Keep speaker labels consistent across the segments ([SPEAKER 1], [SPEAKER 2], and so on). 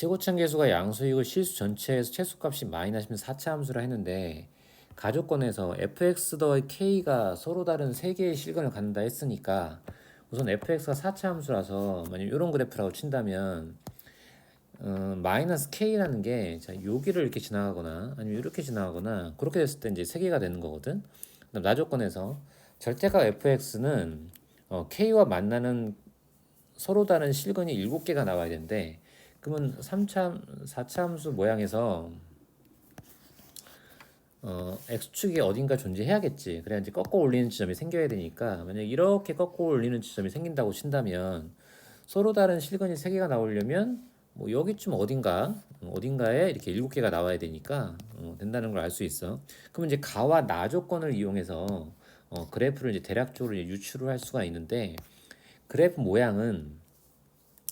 [SPEAKER 1] 최고점 계수가 양수이고 실수 전체에서 최소값이 마이너스면 4차 함수라 했는데 가족권에서 fx 더하기 k가 서로 다른 세 개의 실근을 갖는다 했으니까 우선 fx가 4차 함수라서 만약 이런 그래프라고 친다면 어, 마이너스 k라는 게 자, 여기를 이렇게 지나가거나 아니면 이렇게 지나가거나 그렇게 됐을 때 이제 세 개가 되는 거거든. 그다음 나조건에서 절대값 fx는 어, k와 만나는 서로 다른 실근이 7개가 나와야 되는데 그러면 3차 4차 함수 모양에서 어, x축이 어딘가 존재해야겠지. 그래야 이제 꺾어 올리는 지점이 생겨야 되니까 만약 이렇게 꺾어 올리는 지점이 생긴다고 친다면 서로 다른 실근이 세 개가 나오려면 뭐 여기쯤 어딘가 어딘가에 이렇게 일곱 개가 나와야 되니까 어, 된다는 걸 알 수 있어. 그러면 이제 가와 나 조건을 이용해서 어, 그래프를 이제 대략적으로 이제 유추를 할 수가 있는데 그래프 모양은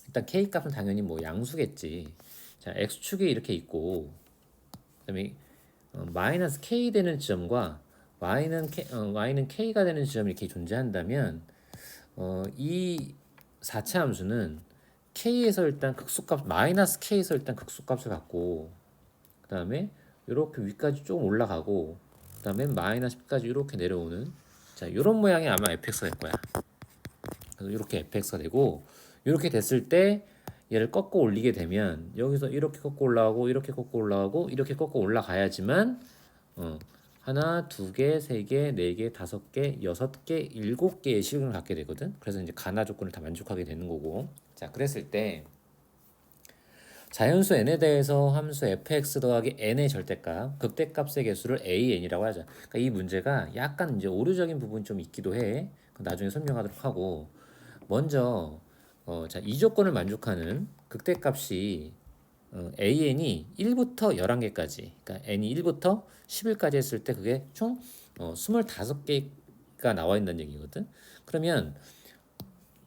[SPEAKER 1] 일단 k 값은 당연히 뭐 양수겠지. 자 x축이 이렇게 있고 그다음에 어, 마이너스 k 되는 지점과 y는 k, 어, y는 k가 되는 지점이 이렇게 존재한다면 어, 이 4차 함수는 k에서 일단 극소값 마이너스 k에서 일단 극소값을 갖고 그 다음에 이렇게 위까지 조금 올라가고 그 다음에 마이너스 b까지 이렇게 내려오는 자 이런 모양이 아마 fx가 될 거야. 그래서 이렇게 fx가 되고 이렇게 됐을 때 얘를 꺾어 올리게 되면 여기서 이렇게 꺾어 올라가고 이렇게 꺾어 올라가고 이렇게 꺾어 올라가야지만 어, 하나, 두 개, 세 개, 네 개, 다섯 개, 여섯 개, 일곱 개의 실근을 갖게 되거든. 그래서 이제 가나 조건을 다 만족하게 되는 거고. 자, 그랬을 때 자연수 n에 대해서 함수 fx 더하기 n의 절대값, 극대값의 개수를 an이라고 하자. 그러니까 이 문제가 약간 이제 오류적인 부분이 좀 있기도 해. 나중에 설명하도록 하고 먼저 어, 자, 이 조건을 만족하는 극대값이 어, an이 1부터 11개까지, 그러니까 n이 1부터 10일까지 했을 때 그게 총 어, 25개가 나와 있다는 얘기거든. 그러면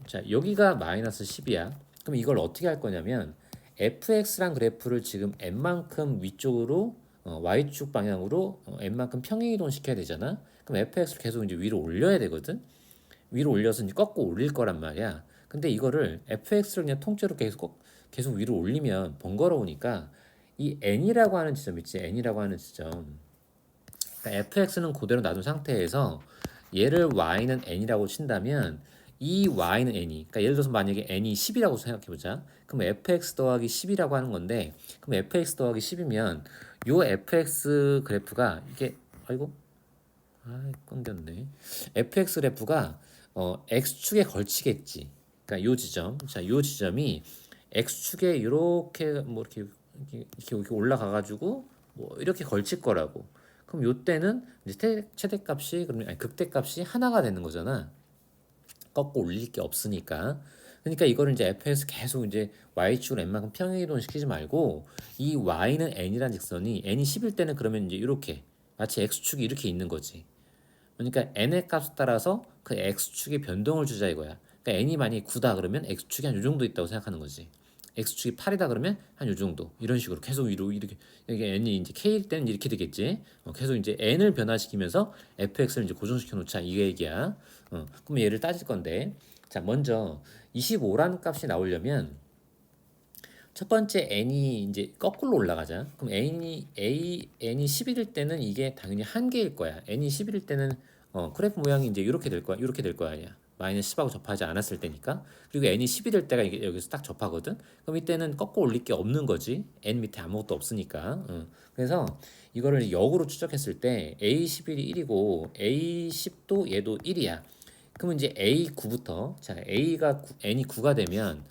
[SPEAKER 1] 자, 여기가 마이너스 10이야. 그럼 이걸 어떻게 할 거냐면 fx란 그래프를 지금 n만큼 위쪽으로 어, y축 방향으로 어, n만큼 평행 이동 시켜야 되잖아. 그럼 fx를 계속 이제 위로 올려야 되거든. 위로 올려서 이제 꺾고 올릴 거란 말이야. 근데 이거를 fx를 그냥 통째로 계속 계속 위로 올리면 번거로우니까 이 n이라고 하는 지점 있지? N이라고 하는 지점. 그러니까 fx는 그대로 놔둔 상태에서 얘를 y는 n이라고 친다면 이 y는 n이 그러니까 예를 들어서 만약에 n이 10이라고 생각해 보자. 그럼 fx 더하기 10이라고 하는 건데 그럼 fx 더하기 10이면 요 fx 그래프가 이게 아이고 아 끊겼네. Fx 그래프가 어 x축에 걸치겠지. 그러니까 요 지점. 자 요 지점이 x축에 이렇게 뭐 이렇게 이렇게, 이렇게 올라가 가지고 뭐 이렇게 걸칠 거라고. 그럼 요 때는 이제 최대값이 그러면 아니 극대값이 하나가 되는 거잖아. 꺾고 올릴 게 없으니까. 그러니까 이거를 이제 fx 계속 이제 y축을 n만큼 평행 이동 시키지 말고 이 y는 n이라는 직선이 n이 10일 때는 그러면 이제 이렇게 마치 x축이 이렇게 있는 거지 그러니까 n의 값에 따라서 그 x축의 변동을 주자 이거야. 그러니까 n이 만약에 9다 그러면 x축이 한 요 정도 있다고 생각하는 거지. x축이 8이다 그러면 한 요 정도. 이런 식으로 계속 위로 이렇게 이게 n이 이제 k일 때는 이렇게 되겠지. 어, 계속 이제 n을 변화시키면서 fx를 이제 고정시켜 놓자. 이 얘기야. 어, 그럼 얘를 따질 건데 자 먼저 25라는 값이 나오려면 첫 번째 n이 이제 거꾸로 올라가자 그럼 n이 a n이 11일 때는 이게 당연히 한 개일 거야. N이 11일 때는 어, 그래프 모양이 이제 이렇게 될 거야 이렇게 될 거야. 아니야 마이너스 10하고 접하지 않았을 때니까. 그리고 n이 10이 될 때가 이게 여기서 딱 접하거든. 그럼 이때는 꺾어 올릴 게 없는 거지. N 밑에 아무것도 없으니까. 어. 그래서 이거를 역으로 추적했을 때 a11이 1이고 a10도 얘도 1이야. 그러면 이제 a9부터 자 a가 9, n이 9가 되면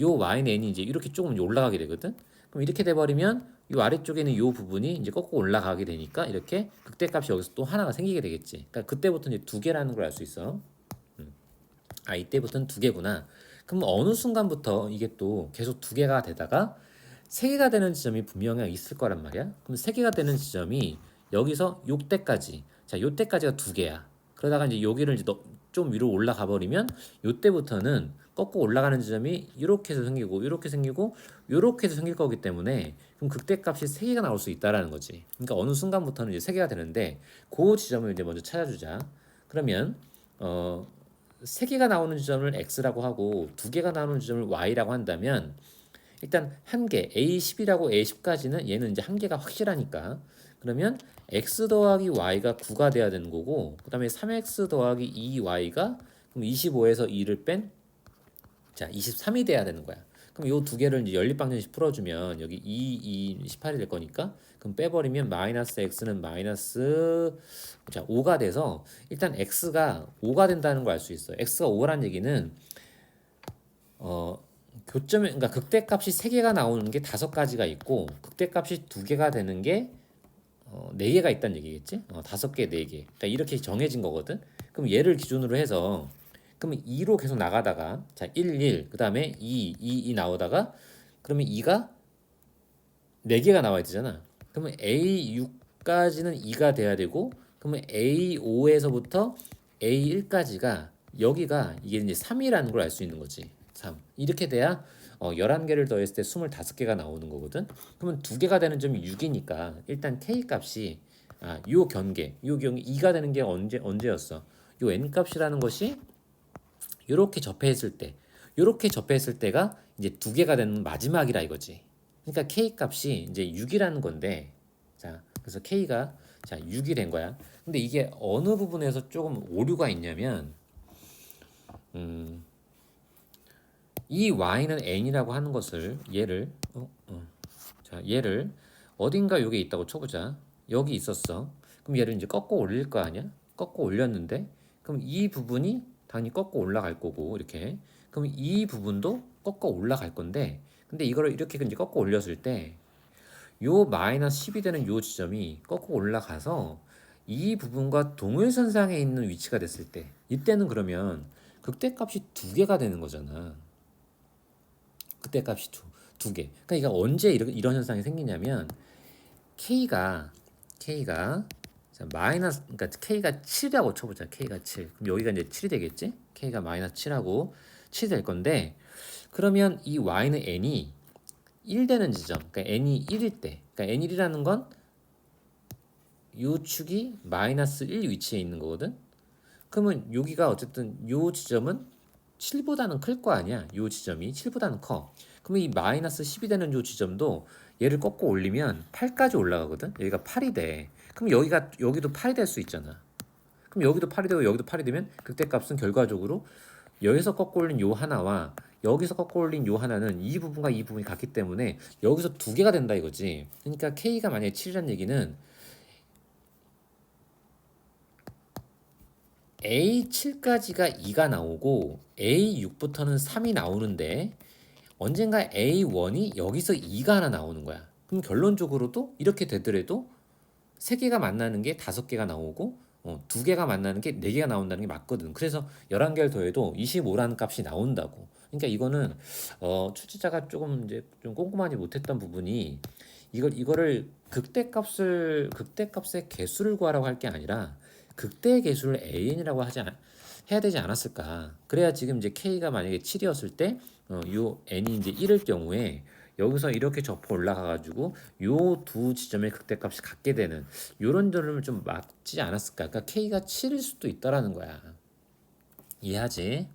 [SPEAKER 1] 요 y는 n이 이제 이렇게 조금 올라가게 되거든 그럼 이렇게 돼 버리면 요 아래쪽에는 요 부분이 이제 꺾고 올라가게 되니까 이렇게 극대값이 여기서 또 하나가 생기게 되겠지 그러니까 그때부터 이제 두 개라는 걸 알 수 있어 아 이때부터는 두 개구나. 그럼 어느 순간부터 이게 또 계속 두 개가 되다가 세 개가 되는 지점이 분명히 있을 거란 말이야. 그럼 세 개가 되는 지점이 여기서 요때까지 자 요때까지가 두 개야. 그러다가 이제 여기를 이제 좀 위로 올라가 버리면 요때부터는 꺾고 올라가는 지점이 이렇게 해서 생기고 이렇게 생기고 이렇게 해서 생길 거기 때문에 그럼 극대값이 세 개가 나올 수 있다라는 거지. 그러니까 어느 순간부터는 이제 세 개가 되는데 그 지점을 이제 먼저 찾아주자. 그러면 어 세 개가 나오는 지점을 x라고 하고 두 개가 나오는 지점을 y라고 한다면 일단 한 개, A10이라고 A10까지는 얘는 이제 한 개가 확실하니까 그러면 x 더하기 y가 9가 돼야 되는 거고 그 다음에 3x 더하기 2y가 그럼 25에서 2를 뺀 자, 23이 돼야 되는 거야. 그럼 요 두 개를 이제 연립방정식 풀어주면 여기 2, 2, 18이 될 거니까 그럼 빼버리면 마이너스 x는 마이너스 자 5가 돼서 일단 x가 5가 된다는 걸 알 수 있어요. x가 5라는 얘기는 어 교점에 그러니까 극대값이 세 개가 나오는 게 다섯 가지가 있고 극대값이 두 개가 되는 게 어, 네 개가 있다는 얘기겠지? 어, 다섯 개, 네 개. 그러니까 이렇게 정해진 거거든. 그럼 얘를 기준으로 해서 그러면 2로 계속 나가다가 자 1, 1, 그 다음에 2, 2, 2 나오다가 그러면 2가 4개가 나와야 되잖아. 그러면 A6까지는 2가 돼야 되고 그러면 A5에서부터 A1까지가 여기가 이게 이제 3이라는 걸 알 수 있는 거지. 3. 이렇게 돼야 어, 11개를 더했을 때 25개가 나오는 거거든. 그러면 두 개가 되는 점이 6이니까 일단 K 값이 아, 요 경계, 요 경계 2가 되는 게 언제 언제였어? 요 n 값이라는 것이 요렇게 접해했을 때 요렇게 접해했을 때가 이제 두 개가 되는 마지막이라 이거지. 그러니까 k 값이 이제 6이라는 건데 자 그래서 k가 자 6이 된 거야. 근데 이게 어느 부분에서 조금 오류가 있냐면 음, 이 y는 n이라고 하는 것을 얘를 어, 어. 자 얘를 어딘가 여기 있다고 쳐보자. 여기 있었어. 그럼 얘를 이제 꺾어 올릴 거 아니야? 꺾어 올렸는데 그럼 이 부분이 당연히 꺾어 올라갈 거고 이렇게 그럼 이 부분도 꺾어 올라갈 건데 근데 이거를 이렇게 이제 꺾어 올렸을 때 요 마이너스 10이 되는 요 지점이 꺾어 올라가서 이 부분과 동일선상에 있는 위치가 됐을 때 이때는 그러면 극대값이 두 개가 되는 거잖아 극대값이 두, 두 개. 그러니까 이게 언제 이런, 이런 현상이 생기냐면 k가 k가 자, 마이너스 그러니까 k가 7이라고 쳐보자. k가 7. 그럼 여기가 이제 7이 되겠지? k가 마이너스 7하고 7이 될 건데 그러면 이 y는 n이 1 되는 지점. 그러니까 n이 1일 때. 그러니까 n1이라는 건 요 축이 마이너스 1 위치에 있는 거거든. 그러면 여기가 어쨌든 요 지점은 7보다는 클 거 아니야. 요 지점이 7보다는 커. 그러면 이 마이너스 10이 되는 요 지점도 얘를 꺾고 올리면 8까지 올라가거든. 여기가 8이 돼. 그럼 여기가 여기도 8이 될 수 있잖아. 그럼 여기도 8이 되고 여기도 8이 되면 극대값은 결과적으로 여기서 꺾고 올린 요 하나와 여기서 꺾고 올린 요 하나는 이 부분과 이 부분이 같기 때문에 여기서 두 개가 된다 이거지. 그러니까 K가 만약에 7이라는 얘기는 A7까지가 2가 나오고 A6부터는 3이 나오는데 언젠가 A1이 여기서 2가 하나 나오는 거야. 그럼 결론적으로도 이렇게 되더라도 세 개가 만나는 게 다섯 개가 나오고 어, 두 개가 만나는 게 네 개가 나온다는 게 맞거든. 그래서 11개를 더해도 25라는 값이 나온다고. 그러니까 이거는 어, 출제자가 조금 이제 좀 꼼꼼하지 못했던 부분이 이걸 이거를 극대값을 극대값의 개수를 구하라고 할 게 아니라 극대의 개수를 an이라고 하지 않, 해야 되지 않았을까? 그래야 지금 이제 k가 만약에 7이었을 때, 어, 요 n이 이제 1일 경우에 여기서 이렇게 접어 올라가 가지고 요 두 지점의 극대값이 같게 되는 요런 점을 좀 맞지 않았을까? 그러니까 k가 7일 수도 있다라는 거야. 이해하지?